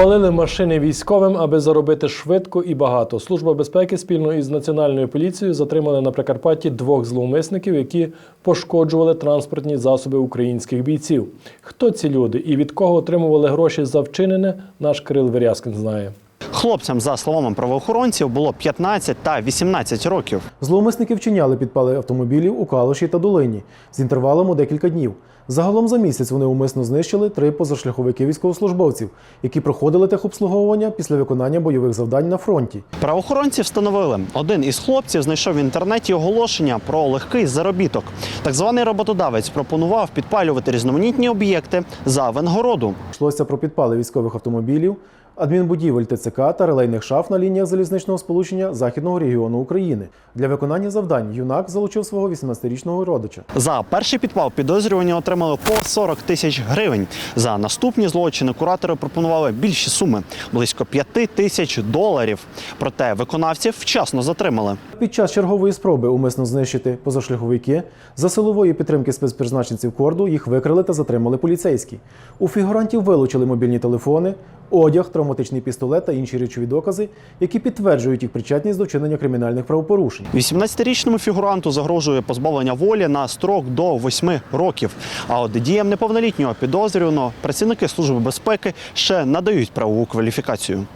Палили машини військовим, аби заробити швидко і багато. Служба безпеки спільно із національною поліцією затримали на Прикарпатті двох зловмисників, які пошкоджували транспортні засоби українських бійців. Хто ці люди і від кого отримували гроші за вчинене, наш Кирил Верязкин знає. Хлопцям, за словами правоохоронців, було 15 та 18 років. Зловмисники вчиняли підпали автомобілів у Калуші та Долині з інтервалом у декілька днів. Загалом за місяць вони умисно знищили три позашляховики військовослужбовців, які проходили техобслуговування після виконання бойових завдань на фронті. Правоохоронці встановили, один із хлопців знайшов в інтернеті оголошення про легкий заробіток. Так званий роботодавець пропонував підпалювати різноманітні об'єкти за винагороду. Йшлося про підпали військових автомобілів, адмінбудівель ТЦК та релейних шаф на лініях залізничного сполучення Західного регіону України. Для виконання завдань юнак залучив свого 18-річного родича. За перший підпал підозрювані отримали по 40 тисяч гривень. За наступні злочини куратори пропонували більші суми близько 5 тисяч доларів. Проте виконавців вчасно затримали. Під час чергової спроби умисно знищити позашляховики за силової підтримки спецпризначенців корду їх викрили та затримали поліцейські. У фігурантів вилучили мобільні телефони, одяг, травматичний пістолет та інші речові докази, які підтверджують їх причетність до вчинення кримінальних правопорушень. 18-річному фігуранту загрожує позбавлення волі на строк до 8 років. А от діям неповнолітнього підозрюваного працівники служби безпеки ще надають правову кваліфікацію.